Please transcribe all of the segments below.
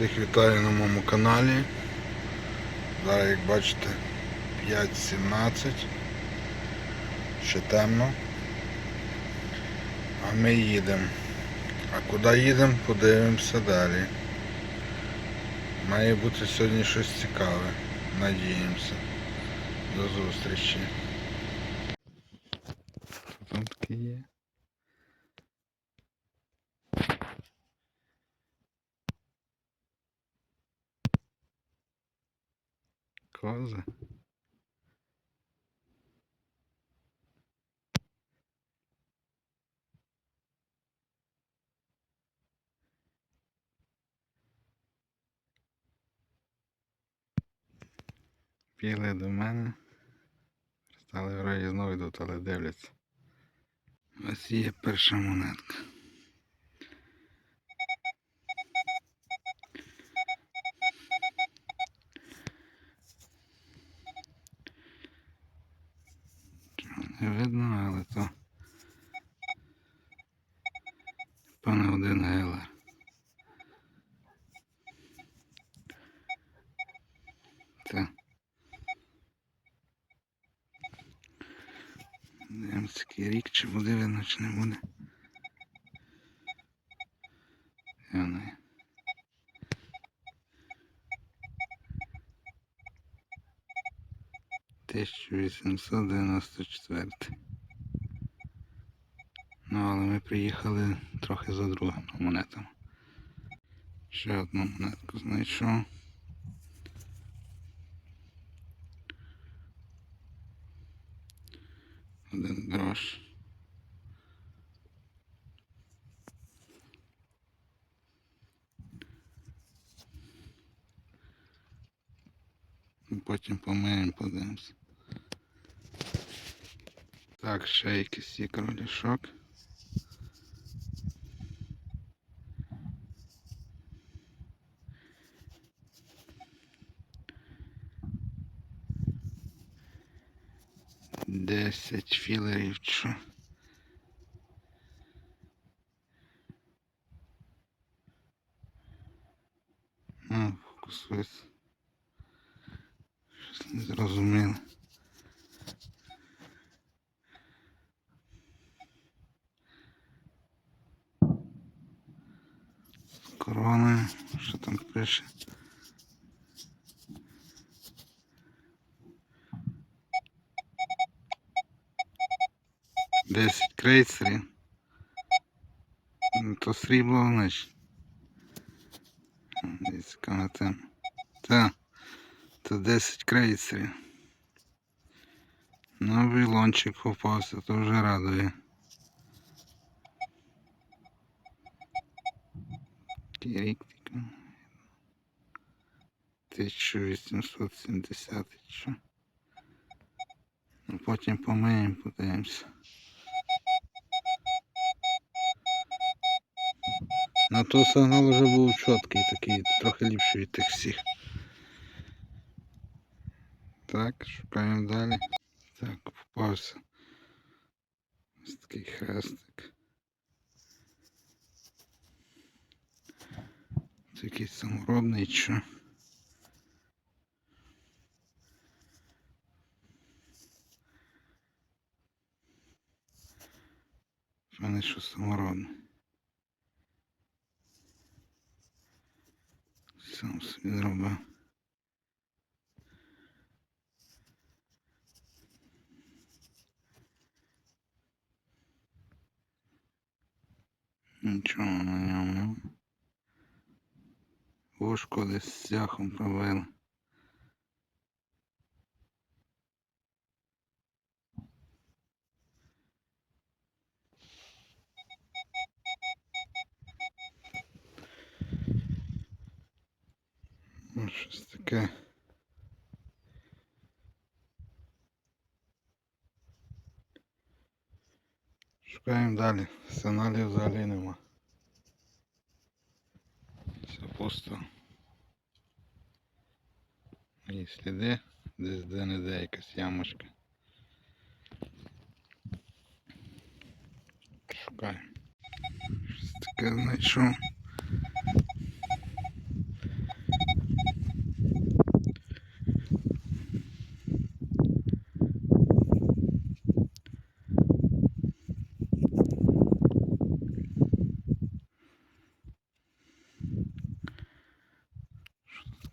Всіх вітаю на моєму каналі. Зараз, як бачите, 5.17. Ще темно. А ми їдемо. А куди їдемо, подивимося далі. Має бути сьогодні щось цікаве. Надіємося. До зустрічі. Що там таке є? Кози. Піли до мене. Стали вроді знову йдуть, але дивляться. Ось є перша монетка. Видно, але то. Пане один гелер. Так. Дивимось, рік, чи буде видно, чи не буде. 1894. Ну, але ми приїхали трохи за другими монетами. Ще одну монетку знайшов. Один грош. Потім помиємо, подивимося. Так, ще якийсь є. Десять філерів, що? А, фокусується. Щось не зрозуміло. Корона, що там пише? Десять крейсерів. Ну, То срібло, значить. Десь яка тема. Та. То 10 крейсерів. Новий лончик попався, то вже радує. Рік тільки? 1870 що. Ну, потім помиємо, подивимося. На то сигнал вже був чіткий такий, трохи ліпший від тих всіх. Так, шукаємо далі. Так, попався. Ось такий хрестик. Це якийсь саморобний що. Певне, що саморобний. Сам собі зробив. Нічого на ньому. Десь з цяхом пробили. Ну, Щось таке. Шукаємо далі. Сигналів взагалі нема. Все пусто. Є сліди, десь де-не-де якась ямочка. Шукаємо. Щось знайшов.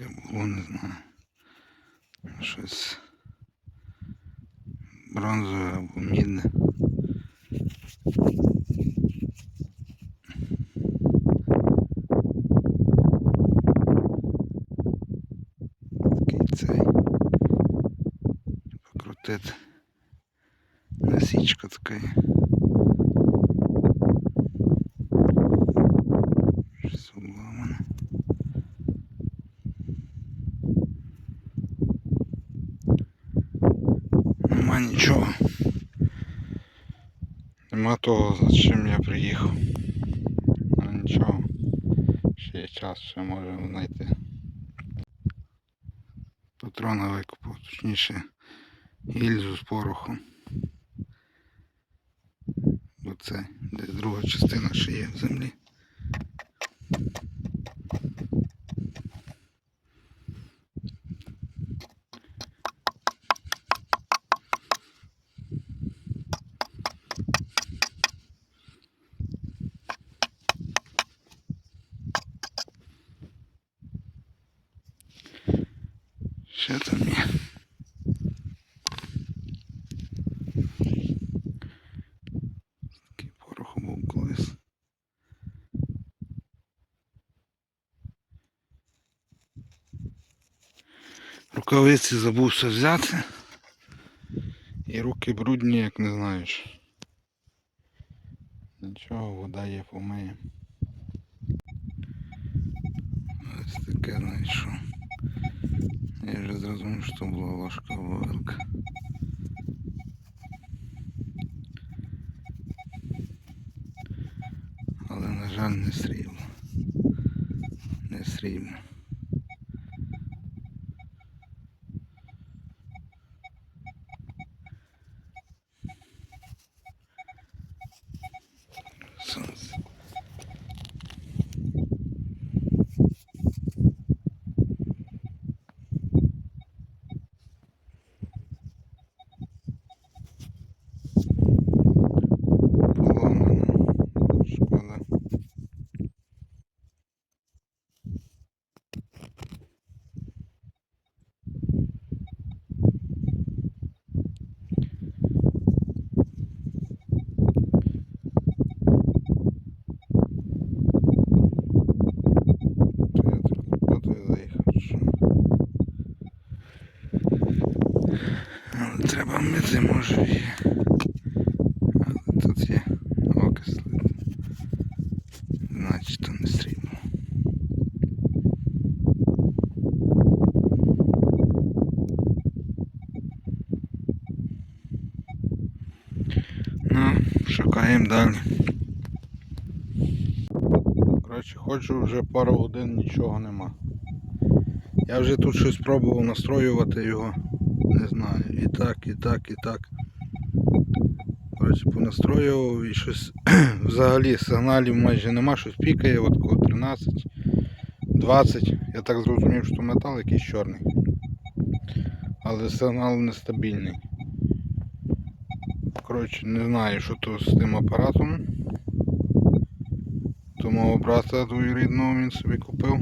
таке було, не знаю. Щось бронзове або мідне. Такий цей. Покрутити. Насічка така. є. Щось обламане. Нема нічого. Нема того, за я приїхав. Ну нічого. Ще є час, ще можемо знайти. Патрона викупав, гільзу з порохом. Бо це десь друга частина ще є в землі. Ще там є. Такий порох був колись. Рукавиці забувся взяти. І руки брудні, як не знаєш. Нічого, вода є помиє. Ось таке знайшов. Я вже зрозумів, що була ложка вилка. Але, на жаль, не срібло. Не срібло. Сонце. Поламано. Шкода. То я трохи подаю заїхав. що. Але треба мити, може і. Але тут є окислити. Значить то не срібло. Ну, шукаємо далі. Коротше, ходжу вже пару годин нічого нема. Я вже тут щось пробував настроювати його. Не знаю. І так, і так, і так. Понастроював і щось взагалі сигналів майже нема, щось пікає, от кого 13, 20. Я так зрозумів, що метал якийсь чорний. Але сигнал нестабільний. Коротше, не знаю, що то з тим апаратом. То мого брата двоюрідного він собі купив,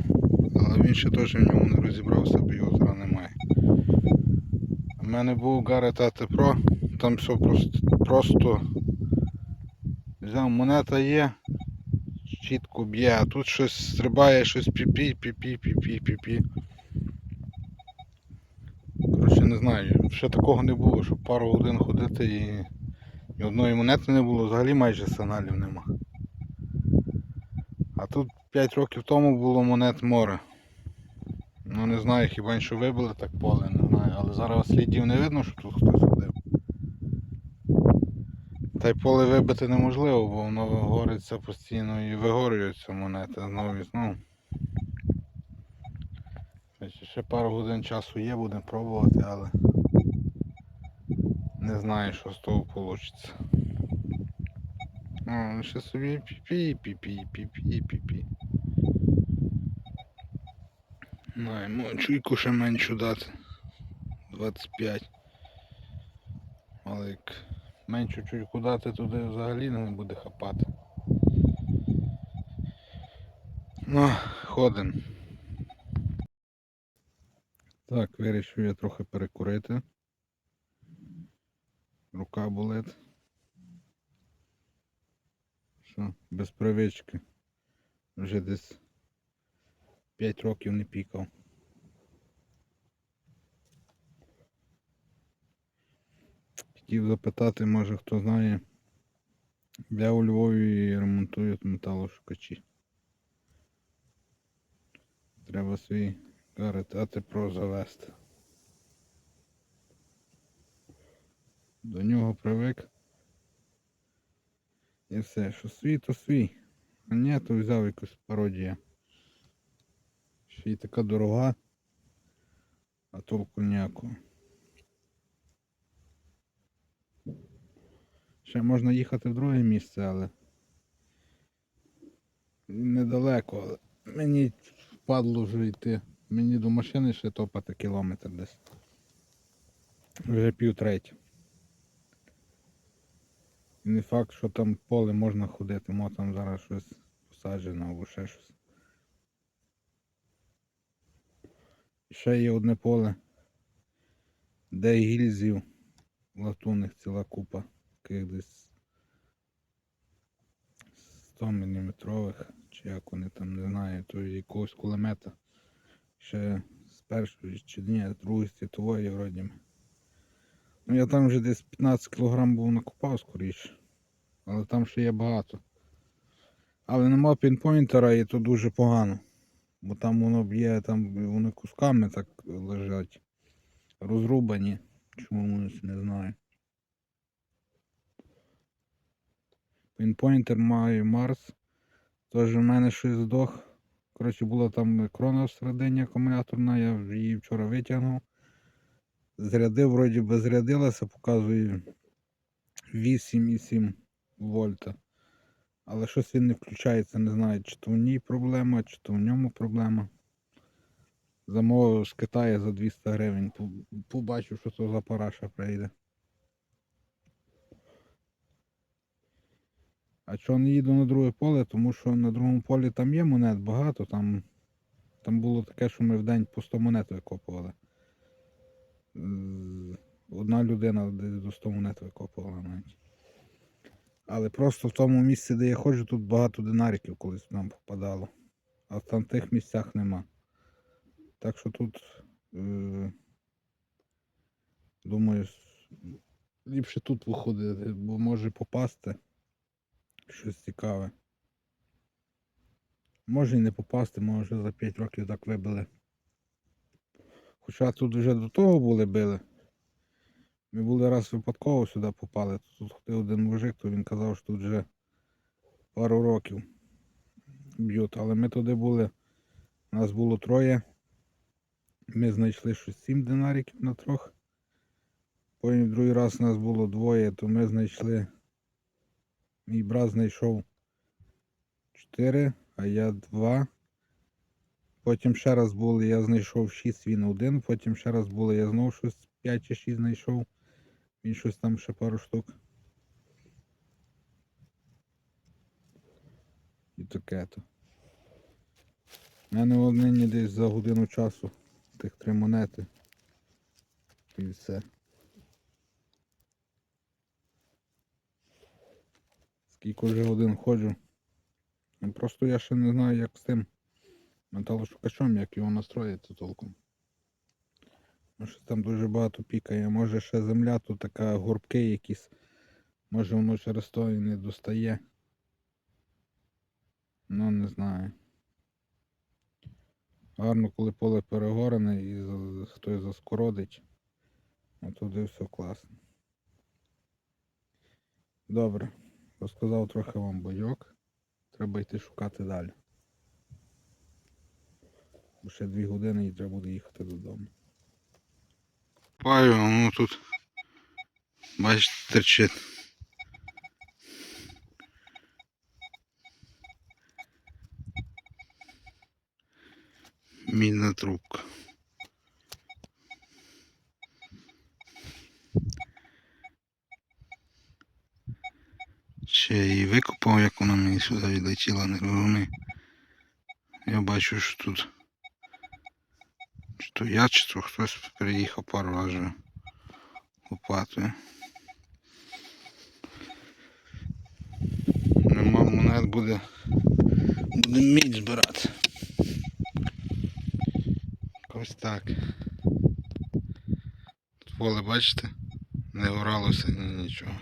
але він ще теж в ньому не розібрався, бо його. У мене був AT Pro, там все просто, просто взяв монета є, чітко б'є, а тут щось стрибає, щось піпі, піпі, піпі, піпі. Коротше, не знаю, ще такого не було, щоб пару годин ходити і ні одної монети не було, взагалі майже сигналів нема. А тут 5 років тому було монет море. Ну не знаю, хіба що вибили так поле, не знаю, зараз слідів не видно, що тут хтось ходив. Та й поле вибити неможливо, бо воно гориться постійно і вигорюються монети знову і знову. Ще пару годин часу є, будемо пробувати, але не знаю, що з того вийде. О, ще собі піпі, піпі, піпі, піпі. Маємо чуйку ще меншу дати. 25. Але як меншу чуйку дати, туди взагалі не буде хапати. Ну, ходим. Так, вирішив я трохи перекурити. Рука болить. Що, без привички. Вже десь 5 років не пікав. Хотів запитати, може хто знає, я у Львові ремонтую металошукачі. Треба свій каритати про завести. До нього привик. І все, що свій, то свій. А ні, то взяв якусь пародію. Ще й така дорога, а толку ніякого. Ще можна їхати в друге місце, але недалеко, але мені впадло вже йти. Мені до машини ще топати кілометр десь. Вже пів третє. І не факт, що там поле можна ходити, мо там зараз щось посаджено або ще щось. Ще є одне поле, де гільзів латунних ціла купа, таких десь 100 мм, чи як вони там не знаю, то якогось кулемета. Ще з першої чи ні, з другої світової вроді. Ну я там вже десь 15 кг був накопав скоріше. Але там ще є багато. Але нема пінпойнтера і то дуже погано. Бо там воно б'є, там вони кусками так лежать. Розрубані. Чомусь не знаю. Пінпойнтер має Марс. Тож у мене щось здох. Коротше, була там крона всередині акумуляторна, я її вчора витягнув. Зарядив, вроді би зарядилася, показує 8,7 вольта. Але щось він не включається, не знаю, чи то в ній проблема, чи то в ньому проблема. Замовив з Китаю за 200 гривень. По- Побачив, що це за параша прийде. А чого не їду на друге поле? Тому що на другому полі там є монет багато, там, там було таке, що ми в день по 100 монет викопували. Одна людина до 100 монет викопувала навіть. Але просто в тому місці, де я ходжу, тут багато динариків колись нам попадало. А в там тих місцях нема. Так що тут, е, думаю, ліпше тут виходити, бо може попасти щось цікаве. Може і не попасти, може за 5 років так вибили. Хоча тут вже до того були били. Ми були раз випадково сюди попали. Тут ходив один мужик, то він казав, що тут вже пару років б'ють. Але ми туди були, нас було троє. Ми знайшли щось 7 динариків на трьох. Потім другий раз нас було двоє, то ми знайшли. Мій брат знайшов 4, а я 2. Потім ще раз були, я знайшов 6, він один. Потім ще раз було, я знову щось 5 чи 6 знайшов. Він щось там ще пару штук. І таке то. У мене однині десь за годину часу тих три монети. І все. Скільки вже годин ходжу. Ну, Просто я ще не знаю, як з тим металошукачом, як його настроїти толком. Щось там дуже багато пікає. Може ще земля тут така горбки якісь. Може воно через то і не достає. Ну не знаю. Гарно, коли поле перегорене і хтось заскородить. А туди все класно. Добре. Розказав трохи вам бойок. Треба йти шукати далі. Бо ще дві години і треба буде їхати додому. Паю, ну тут бачите, терчить. Мідна трубка. Ще її викопав, як вона мені сюди відлетіла, не розумію. Я бачу, що тут Чи то я, чи то хтось приїхав пару разів лопатою. Нема монет буде. Буде мідь збирати. Ось так. Тут поле, бачите? Не оралося ні нічого.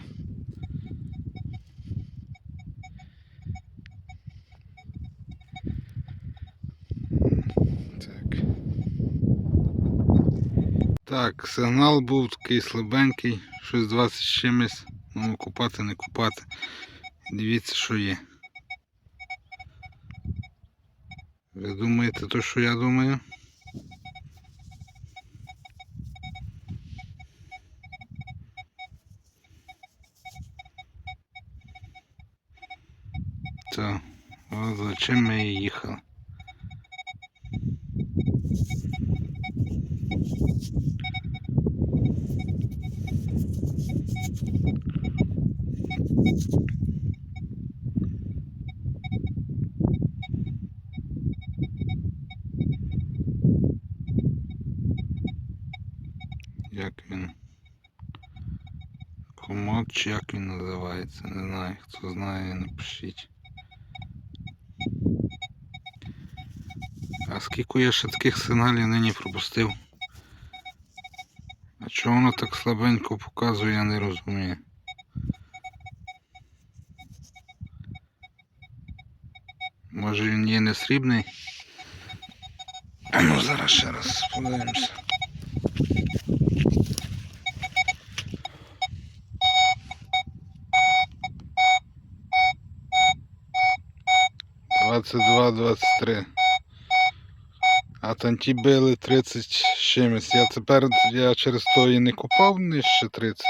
Так. Так, сигнал був такий слабенький, щось 20 з чимось. Ну, купати, не купати. Дивіться, що є. Ви думаєте то, що я думаю? То, от за чим ми їхали. Як він? Комод чи як він називається? Не знаю. Хто знає, напишіть. А скільки я ще таких сигналів нині пропустив? А чого воно так слабенько показує, я не розумію. Може він є не срібний? Ну зараз ще раз подивимося. Двадцять два, двадцять три. А там ті били 30 з чимось. Я тепер я через то і не купав нижче 30.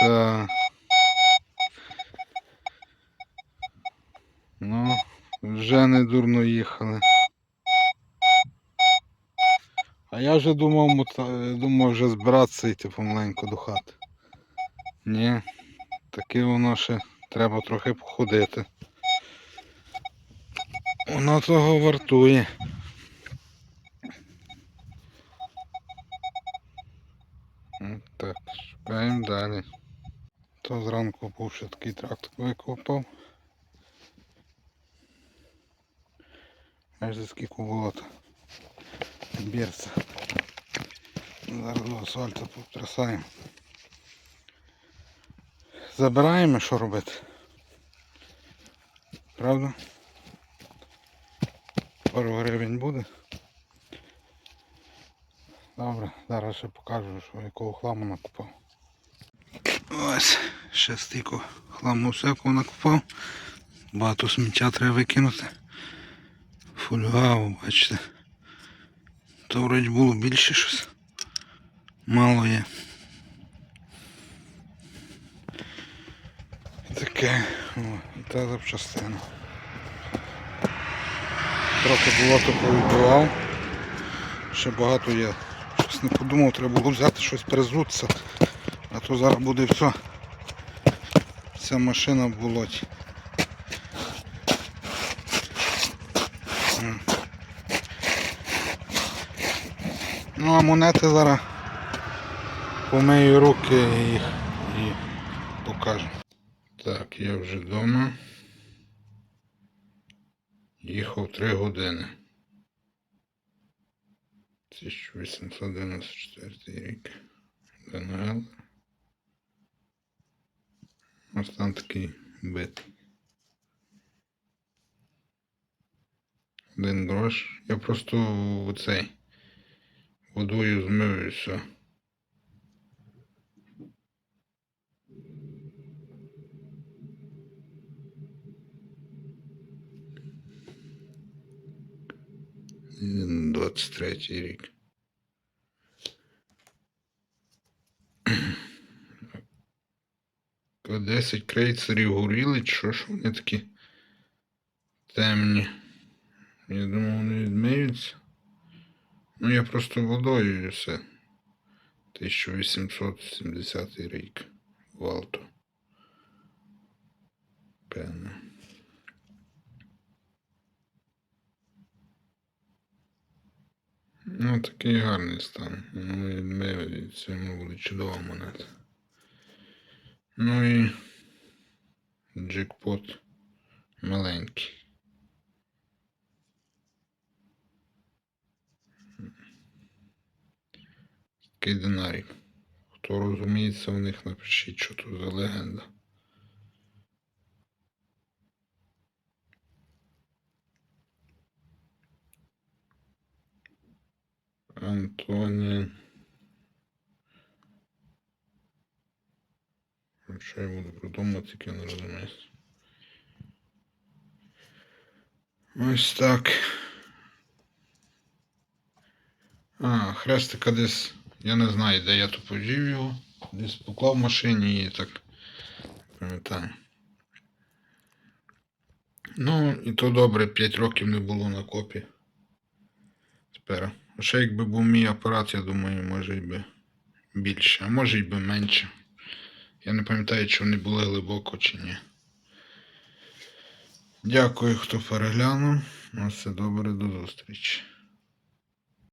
Та. Ну, вже не дурно їхали. А я вже думав, думав вже збиратися йти помаленьку до хати. Ні, таки воно ще треба трохи походити. Воно того вартує. Так, шукаємо далі. То зранку був ще такий трактор викопав. Аж за скільки болота. Бірця. Зараз до потрясаємо. Забираємо, що робити. Правда? Пару гривень буде. Добре, зараз ще покажу, що якого хламу накупав. Ось, ще стільки хламу всякого накупав. Багато сміття треба викинути. Фульгаву, бачите. То вроді було більше щось. Мало є. Таке. І та запчастина. Трохи було то повідбивав. Ще багато є. Щось не подумав, треба було взяти щось перезутися. А то зараз буде все. Вся машина в болоті. Ну а монети зараз помию руки і, їх і покажу. Так, я вже вдома. Їхав 3 години. 1894 рік. ДНЛ. Ось такий битий. Один грош. Я просто цей водою змив і все. 23 рік. По 10 крейцерів горіли, чи що ж вони такі темні. Я думав, вони відмиються. Ну я просто водою все. 1870 рік. Валто. Певно. Ну, такий гарний стан. Ну, і ми цьому буде чудова монета. Ну і джекпот маленький. Такий динарік. Хто розуміється в них, напишіть, що тут за легенда. Антоні. Що я буду придумати, тільки не розумію. Ось так. А, хрестика десь. Я не знаю, де я тут подів його. Десь поклав в машині і так. Пам'ятаю. Ну, і то добре, 5 років не було на копі. Тепер. Ще якби був мій апарат, я думаю, може й би більше, а може й би менше. Я не пам'ятаю, чи вони були глибоко чи ні. Дякую, хто переглянув. На все добре, до зустрічі.